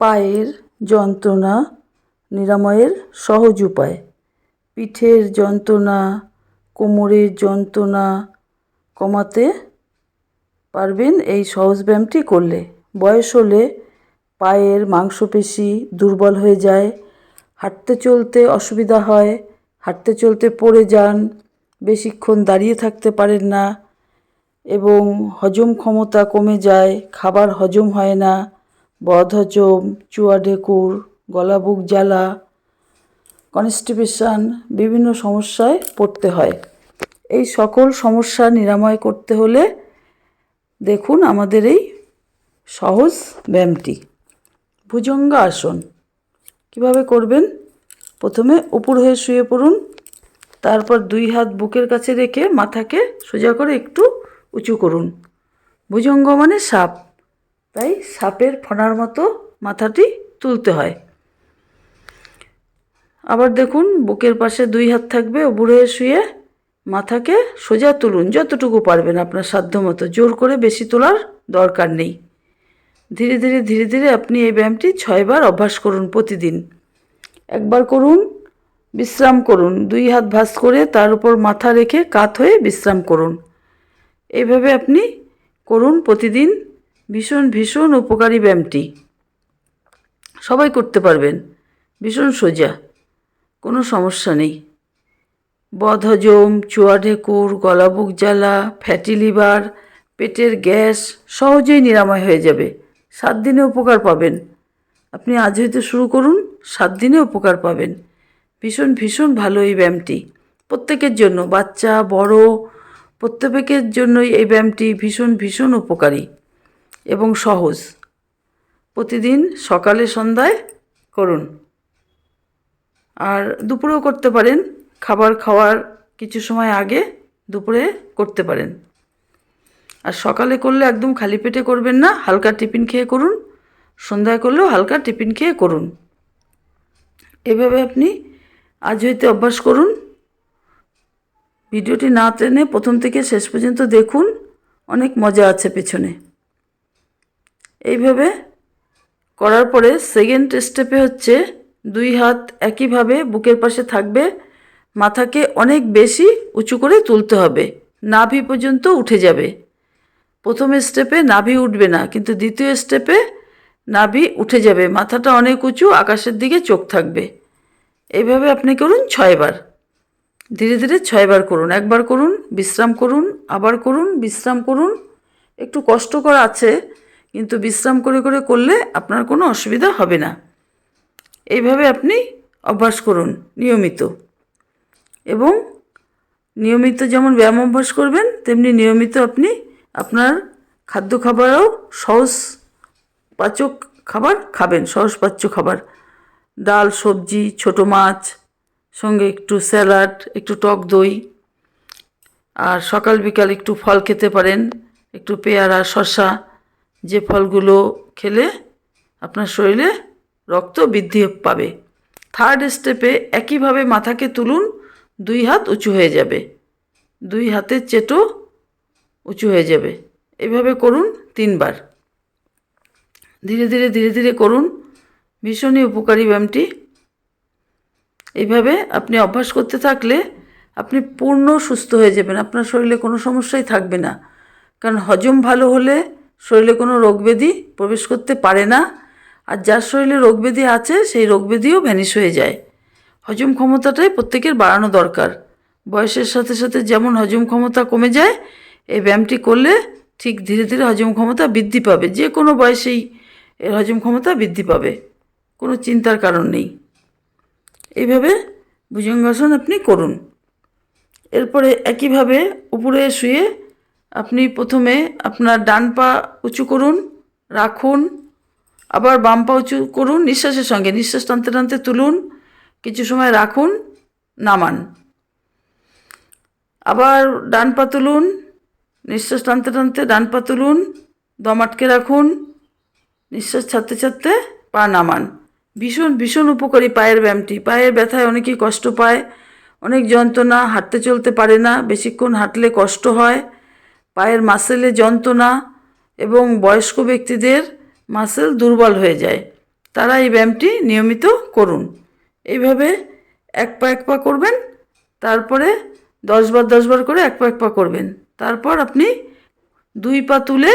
পায়ের যন্ত্রণা নিরাময়ের সহজ উপায়। পিঠের যন্ত্রণা, কোমরের যন্ত্রণা কমাতে পারবেন এই সহজ ব্যায়ামটি করলে। বয়স হলে পায়ের মাংসপেশি দুর্বল হয়ে যায়, হাঁটতে চলতে অসুবিধা হয়, হাঁটতে চলতে পড়ে যান, বেশিক্ষণ দাঁড়িয়ে থাকতে পারেন না এবং হজম ক্ষমতা কমে যায়, খাবার হজম হয় না বদহজম চুয়া ঢেকুর গলা বুক জ্বালা, কনস্টিপেশন, বিভিন্ন সমস্যায় পড়তে হয়। এই সকল সমস্যা নিরাময় করতে হলে দেখুন আমাদের এই সহজ ব্যায়ামটি। ভুজঙ্গ আসন। কীভাবে করবেন? প্রথমে উপর হয়ে শুয়ে পড়ুন। তারপর দুই হাত বুকের কাছে রেখে মাথাকে সোজা করে একটু উঁচু করুন। ভুজঙ্গ মানে সাপ। তাই সাপের ফণার মতো মাথাটি তুলতে হয়। আবার দেখুন, বুকের পাশে দুই হাত থাকবে উপরে শুয়ে মাথাকে সোজা তুলুন, যতটুকু পারবেন আপনার সাধ্য মতো জোর করে বেশি তোলার দরকার নেই। ধীরে ধীরে ধীরে ধীরে আপনি এই ব্যায়ামটি ছয়বার অভ্যাস করুন প্রতিদিন। একবার করুন, বিশ্রাম করুন, দুই হাত ভাঁজ করে তার উপর মাথা রেখে কাত হয়ে বিশ্রাম করুন। এইভাবে আপনি করুন প্রতিদিন ভীষণ ভীষণ উপকারী ব্যায়ামটি। সবাই করতে পারবেন। ভীষণ সোজা। কোনো সমস্যা নেই। বদহজম চুয়া ঢেকুর গলা বুক জ্বালা, ফ্যাটি লিভার, পেটের গ্যাস সহজেই নিরাময় হয়ে যাবে। সাত দিনে উপকার পাবেন। আপনি আজ হইতে শুরু করুন, সাত দিনে উপকার পাবেন। ভীষণ ভীষণ ভালো এই ব্যায়ামটি। প্রত্যেকের জন্য, বাচ্চা, বড়, প্রত্যেকের জন্যই এই ব্যায়ামটি ভীষণ ভীষণ উপকারী। এবং সহজ। প্রতিদিন সকালে সন্ধ্যায় করুন। আর দুপুরেও করতে পারেন। খাবার খাওয়ার কিছু সময় আগে দুপুরে করতে পারেন। আর সকালে করলে একদম খালি পেটে করবেন না, হালকা টিফিন খেয়ে করুন। সন্ধ্যায় করলেও হালকা টিফিন খেয়ে করুন। এভাবে আপনি আজ হইতে অভ্যাস করুন। ভিডিওটি না টেনে প্রথম থেকে শেষ পর্যন্ত দেখুন। অনেক মজা আছে পেছনে। এইভাবে করার পরে সেকেন্ড স্টেপে হচ্ছে দুই হাত একইভাবে বুকের পাশে থাকবে, মাথাকে অনেক বেশি উঁচু করে তুলতে হবে, নাভি পর্যন্ত উঠে যাবে। প্রথম স্টেপে নাভি উঠবে না, কিন্তু দ্বিতীয় স্টেপে নাভি উঠে যাবে, মাথাটা অনেক উঁচু, আকাশের দিকে চোখ থাকবে। এইভাবে আপনি করুন ছয়বার। ধীরে ধীরে ছয়বার করুন, একবার করুন, বিশ্রাম করুন, আবার করুন, বিশ্রাম করুন। একটু কষ্টকর আছে কিন্তু বিশ্রাম করে করে করলে আপনার কোনো অসুবিধা হবে না। এইভাবে আপনি অভ্যাস করুন, নিয়মিত। এবং নিয়মিত যেমন ব্যায়াম অভ্যাস করবেন, তেমনি নিয়মিত আপনি আপনার খাদ্য খাবারও সহজ পাচক খাবার খাবেন, সহজ পাচ্য খাবার। ডাল, সবজি, ছোটো মাছ, সঙ্গে একটু স্যালাড, একটু টক দই। আর সকাল বিকাল একটু ফল খেতে পারেন, একটু পেয়ারা শশা যে ফলগুলো খেলে আপনার শরীরে রক্ত বৃদ্ধি পাবে। থার্ড স্টেপে একইভাবে মাথাকে তুলুন, দুই হাত উঁচু হয়ে যাবে। দুই হাতের চেটো উঁচু হয়ে যাবে। এভাবে করুন তিনবার। ধীরে ধীরে ধীরে ধীরে করুন। ভীষণই উপকারী ব্যায়ামটি। এইভাবে আপনি অভ্যাস করতে থাকলে আপনি পূর্ণ সুস্থ হয়ে যাবেন। আপনার শরীরে কোনো সমস্যাই থাকবে না। কারণ হজম ভালো হলে শরীরে কোনো রোগব্যাধি প্রবেশ করতে পারে না। আর যার শরীরে রোগব্যাধি আছে, সেই রোগব্যাধিও ভ্যানিশ হয়ে যায়। হজম ক্ষমতাটাই প্রত্যেকের বাড়ানো দরকার। বয়সের সাথে সাথে যেমন হজম ক্ষমতা কমে যায়, এই ব্যায়ামটি করলে ঠিক ধীরে ধীরে হজম ক্ষমতা বৃদ্ধি পাবে। যে কোনো বয়সেই এর হজম ক্ষমতা বৃদ্ধি পাবে। কোনো চিন্তার কারণ নেই। এইভাবে ভুজঙ্গাসন আপনি করুন। এরপরে একইভাবে উপরে শুয়ে আপনি প্রথমে আপনার ডান পা উঁচু করুন, রাখুন, আবার বাম পা উঁচু করুন, নিঃশ্বাসের সঙ্গে, নিঃশ্বাস টানতে টানতে তুলুন, কিছু সময় রাখুন, নামান। আবার ডান পা তুলুন, নিঃশ্বাস টানতে টানতে ডান পা তুলুন, দম আটকে রাখুন, নিঃশ্বাস ছাড়তে ছাড়তে পা নামান। ভীষণ ভীষণ উপকারী পায়ের ব্যায়ামটি। পায়ের ব্যথায় অনেকেই কষ্ট পায়, অনেক যন্ত্রণা, হাঁটতে চলতে পারে না, বেশিক্ষণ হাঁটলে কষ্ট হয়। পায়ের মাসেলে যন্ত্রণা এবং বয়স্ক ব্যক্তিদের মাসেল দুর্বল হয়ে যায়। তারা এই ব্যায়ামটি নিয়মিত করুন। এইভাবে এক পা এক পা করবেন, তারপরে দশবার দশবার করে এক পা এক পা করবেন। তারপর আপনি দুই পা তুলে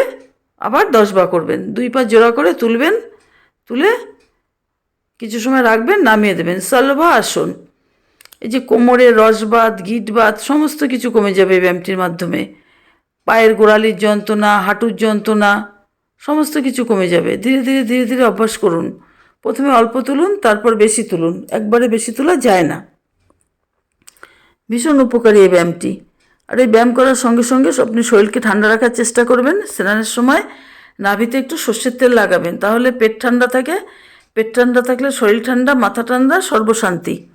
আবার দশ বার করবেন। দুই পা জোড়া করে তুলবেন, তুলে কিছু সময় রাখবেন, নামিয়ে দেবেন। সলভা আসন। এই যে কোমরের রসবাত গিটবাত সমস্ত কিছু কমে যাবে ব্যায়ামটির মাধ্যমে। পায়ের গোড়ালির যন্ত্রণা, হাঁটুর যন্ত্রণা, সমস্ত কিছু কমে যাবে। ধীরে ধীরে ধীরে ধীরে অভ্যাস করুন। প্রথমে অল্প তুলুন, তারপর বেশি তুলুন। একবারে বেশি তোলা যায় না। ভীষণ উপকারী এই ব্যায়ামটি। আর এই ব্যায়াম করার সঙ্গে সঙ্গে আপনি শরীরকে ঠান্ডা রাখার চেষ্টা করবেন। স্নানের সময় নাভিতে একটু সর্ষের তেল লাগাবেন। তাহলে পেট ঠান্ডা থাকে। পেট ঠান্ডা থাকলে শরীর ঠান্ডা, মাথা ঠান্ডা, সর্বশান্তি।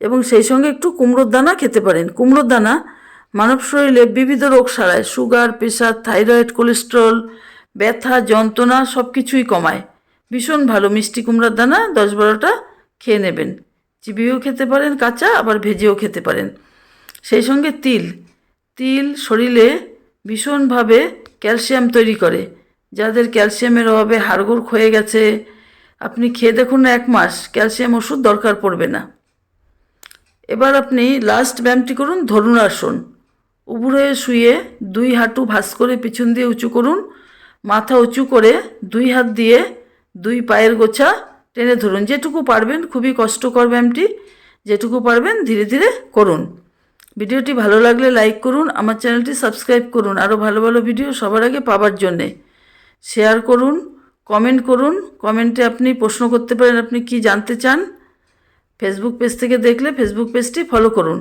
এবং সেই সঙ্গে একটু কুমড়োর দানা খেতে পারেন। কুমড়োর দানা মানব শরীরে বিবিধ রোগ সারায় সুগার প্রেশার থাইরয়েড, কোলেস্ট্রল, ব্যথা, যন্ত্রণা সব কিছুই কমায়। ভীষণ ভালো, মিষ্টি কুমড়ার দানা দশ বারোটা খেয়ে নেবেন। চিবিয়েও খেতে পারেন, কাঁচা আবার ভেজেও খেতে পারেন। সেই সঙ্গে তিল। তিল শরীরে ভীষণভাবে ক্যালসিয়াম তৈরি করে, যাদের ক্যালসিয়ামের অভাবে হাড়গোড় ক্ষয়ে গেছে। আপনি খেয়ে দেখুন না এক মাস, ক্যালসিয়াম ওষুধ দরকার পড়বে না। এবার আপনি লাস্ট ব্যায়ামটি করুন, ধরুন আসন শুয়ে দুই হাঁটু ভাঁজ করে পিছন দিয়ে উঁচু করুন। মাথা উঁচু করে দুই হাত দিয়ে দুই পায়ের গোছা টেনে ধরুন। যেটুকু পারবেন, খুবই কষ্টকর ব্যায়ামটি, যেটুকু পারবেন ধীরে ধীরে করুন। ভিডিওটি ভালো লাগলে লাইক করুন, আমার চ্যানেলটি সাবস্ক্রাইব করুন। আরও ভালো ভালো ভিডিও সবার আগে পাওয়ার জন্যে। শেয়ার করুন, কমেন্ট করুন। কমেন্টে আপনি প্রশ্ন করতে পারেন, আপনি কি জানতে চান? ফেসবুক পেজ থেকে দেখলে ফেসবুক পেজটি ফলো করুন।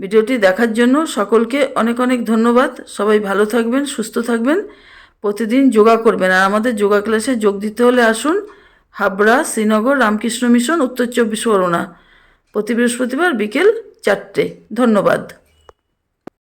ভিডিওটি দেখার জন্য সকলকে অনেক অনেক ধন্যবাদ। সবাই ভালো থাকবেন, সুস্থ থাকবেন। প্রতিদিন যোগা করবেন। আর আমাদের যোগা ক্লাসে যোগ দিতে হলে আসুন হাবড়া, শ্রীনগর, রামকৃষ্ণ মিশন, উত্তর চব্বিশ পরগনা। প্রতি বৃহস্পতিবার বিকেল চারটে। ধন্যবাদ।